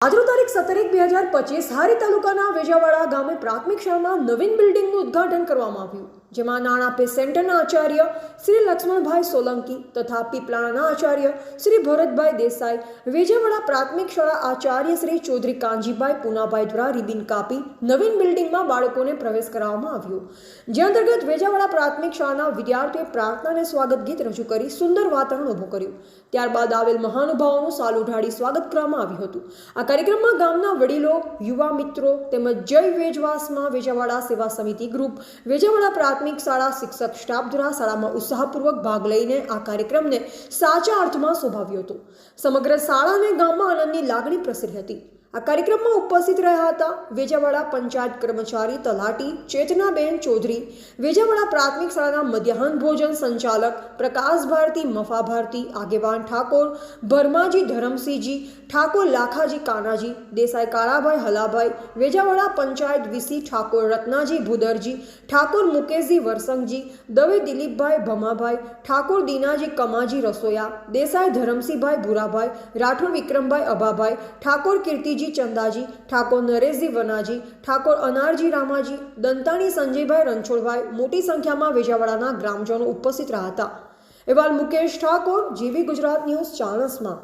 આજનો તારીખ સત્તર એક બે હજાર પચીસ હારી તાલુકાના વેજાવાડા ગામે પ્રાથમિક શાળામાં નવીન બિલ્ડિંગનું ઉદ્ઘાટન કરવામાં આવ્યું. જેમાં નાણાપે સેન્ટરના આચાર્ય શ્રી લક્ષ્મણભાઈ સોલંકી તથા પીપલાણાના આચાર્ય શ્રી ભરતભાઈ દેસાઈ, વેજાવાડા પ્રાથમિક શાળા આચાર્ય શ્રી ચૌધરી કાંજીભાઈ પૂનાભાઈ દ્વારા રિબિન કાપી નવીન બિલ્ડિંગમાં બાળકોને પ્રવેશ કરાવવામાં આવ્યો. જે અંતર્ગત વેજાવાડા પ્રાથમિક શાળાના વિદ્યાર્થીઓએ પ્રાર્થના અને સ્વાગત ગીત રજૂ કરી સુંદર વાતાવરણ ઊભું કર્યું. ત્યારબાદ આવેલ મહાનુભાવોનું સાલ ઉઢાડી સ્વાગત કરવામાં આવ્યું હતું. આ કાર્યક્રમમાં ગામના વડીલો, યુવા મિત્રો તેમજ જય વેજવાસમાં વેજાવાડા સેવા સમિતિ ગ્રુપ, વેજાવાડા પ્રાથમિક શાળા, શિક્ષક, સ્ટાફ દ્વારા શાળામાં ઉત્સાહપૂર્વક ભાગ લઈને આ કાર્યક્રમને સાચા અર્થમાં શોભાવ્યો હતો. સમગ્ર શાળા અને ગામમાં આનંદની લાગણી પ્રસરી હતી. આ કાર્યક્રમમાં ઉપસ્થિત રહ્યા હતા વેજાવાડા પંચાયત કર્મચારી તલાટી ચેતનાબેન ચૌધરી, વેજાવાડા પ્રાથમિક શાળાના મધ્યાહન ભોજન સંચાલક પ્રકાશ ભારતી, મફા ભારતી, આગેવાન ઠાકોર, ભરમાજી ધરમસિંહજી, ઠાકોર લાખાજી કાનાજી, દેસાઈ કાળાભાઈ હલાભાઈ, વેજાવાડા પંચાયત વીસી ઠાકોર રત્નાજી ભુદરજી, ઠાકોર મુકેશજી વરસંગજી, દવે દિલીપભાઈ ભમાભાઈ, ઠાકોર દીનાજી કમાજી રસોયા, દેસાઈ ધરમસિંહભાઈ ભૂરાભાઈ, રાઠોડ વિક્રમભાઈ અભાભાઈ, ઠાકોર કીર્તિજી ચંદાજી, ઠાકોર નરેશજી વનાજી, ઠાકોર અનારજી રામાજી, દંતાણી સંજયભાઈ રણછોડભાઈ મોટી સંખ્યામાં વેજાવાડાના ગ્રામજનો ઉપસ્થિત રહ્યા હતા. એવા મુકેશ ઠાકોર, જીવી ગુજરાત ન્યૂઝ, ચાણસમાં.